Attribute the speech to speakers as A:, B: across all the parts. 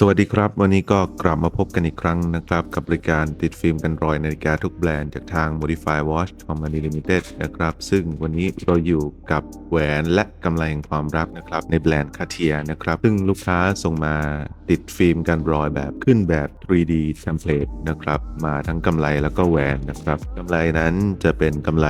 A: สวัสดีครับ วันนี้ก็กลับมาพบกันอีกครั้งนะครับ กับบริการติดฟิล์มกันรอยนาฬิกาทุกแบรนด์จากทาง Modify Watch Company Limited นะครับ ซึ่งวันนี้เราอยู่กับแหวนและกำไรแห่งความรักนะครับ ในแบรนด์คาเทียนะครับ ซึ่งลูกค้าส่งมาติดฟิล์มกันรอยแบบขึ้นแบบ 3D template นะครับ มาทั้งกำไรแล้วก็แหวนนะครับกำไรนั้นจะเป็นกำไร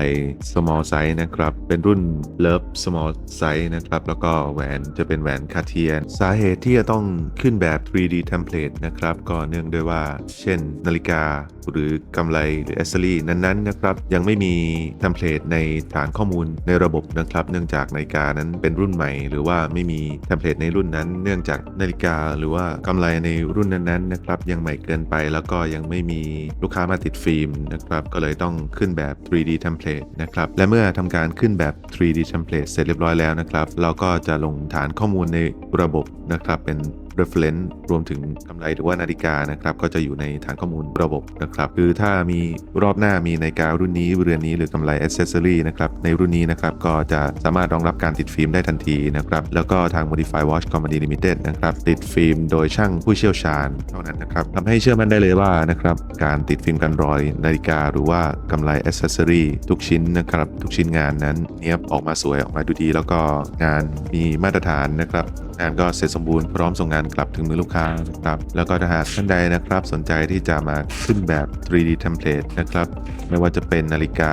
A: small size นะครับ เป็นรุ่น Love small size นะครับ แล้วก็แหวนจะเป็นแหวนคาเทียสาเหตุที่จะต้องขึ้นแบบ 3D template นะครับ ก็เนื่องด้วยว่า เช่น นาฬิกาหรือกำไรหรือ accessory นั้นๆนะครับ ยังไม่มีเทมเพลตในฐานข้อมูลในระบบนะครับ เนื่องจากนาฬิกานั้นเป็นรุ่นใหม่ หรือว่าไม่มีเทมเพลตในรุ่นนั้น เนื่องจากนาฬิกาหรือว่ากำไรในรุ่นนั้นๆนะครับ ยังใหม่เกินไป แล้วก็ยังไม่มีลูกค้ามาติดฟิล์มนะครับ ก็เลยต้องขึ้นแบบ 3D template นะครับ และเมื่อทำการขึ้นแบบ 3D template เสร็จเรียบร้อยแล้วนะครับ เราก็จะลงฐานข้อมูลในระบบนะครับเป็น reference รวมถึงกำไรหรือว่านาฬิกานะครับก็จะอยู่ในฐานข้อมูลระบบนะครับคือถ้ามีรอบหน้ามีนาฬิการุ่นนี้เรือนนี้หรือกำไร accessory นะครับในรุ่นนี้นะครับก็จะสามารถรองรับการติดฟิล์มได้ทันทีนะครับแล้วก็ทาง Modify Watch Company Limited นะครับติดฟิล์มโดยช่างผู้เชี่ยวชาญเท่านั้นนะครับทำให้เชื่อมั่นได้เลยว่านะครับการติดฟิล์มกันรอยนาฬิกาหรือว่ากำไร accessory ทุกชิ้นนะครับทุกชิ้นงานนั้นเนี้ยบออกมาสวยออกมาดูดี แล้วก็งานมีมาตรฐานนะครับ งานก็เสร็จสมบูรณ์พร้อมส่งงานกลับถึงมือลูกค้านะครับแล้วก็ถ้าหากท่านใดนะครับ สนใจที่จะมาขึ้นแบบ 3D template นะครับ ไม่ว่าจะเป็นนาฬิกา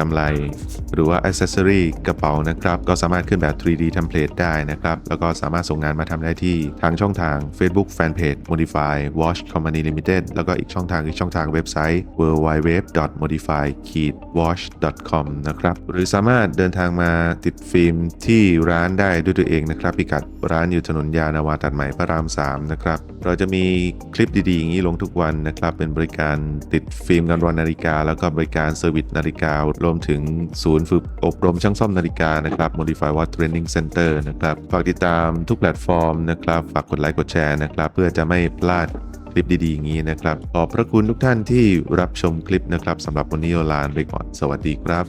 A: กำไร หรือว่าอ c เซ s ซอรีกระเป๋านะครับ ก็สามารถขึ้นแบบ 3D template ได้นะครับ แล้วก็สามารถส่งงานมาทำได้ที่ทางช่องทาง Facebook Fanpage Modify Watch Company Limited แล้วก็อีกช่องทางคือช่องทางเว็บไซต์ www.modify-watch.com นะครับหรือสามารถเดินทางมาติดฟิล์มที่ร้านได้ด้วยตัวเองนะครับพิกัดร้านอยู่ถนนยานาวาตัดใหม่พระราม 3 นะครับ เราจะมีคลิปดีๆ อย่างนี้ลงทุกวันนะครับ เป็นบริการติดฟิล์มกันรอนนาฬิกา แล้วก็บริการเซอร์วิสนาฬิการวมถึงศูนย์ฝึกอบรมช่างซ่อมนาฬิกานะครับ Modify Watch Training Center นะครับ ฝากติดตามทุกแพลตฟอร์มนะครับ ฝากกดไลค์กดแชร์นะครับ เพื่อจะไม่พลาดคลิปดีๆอย่างนี้นะครับ ขอบพระคุณทุกท่านที่รับชมคลิปนะครับสำหรับวันนี้โอลานไปก่อน สวัสดีครับ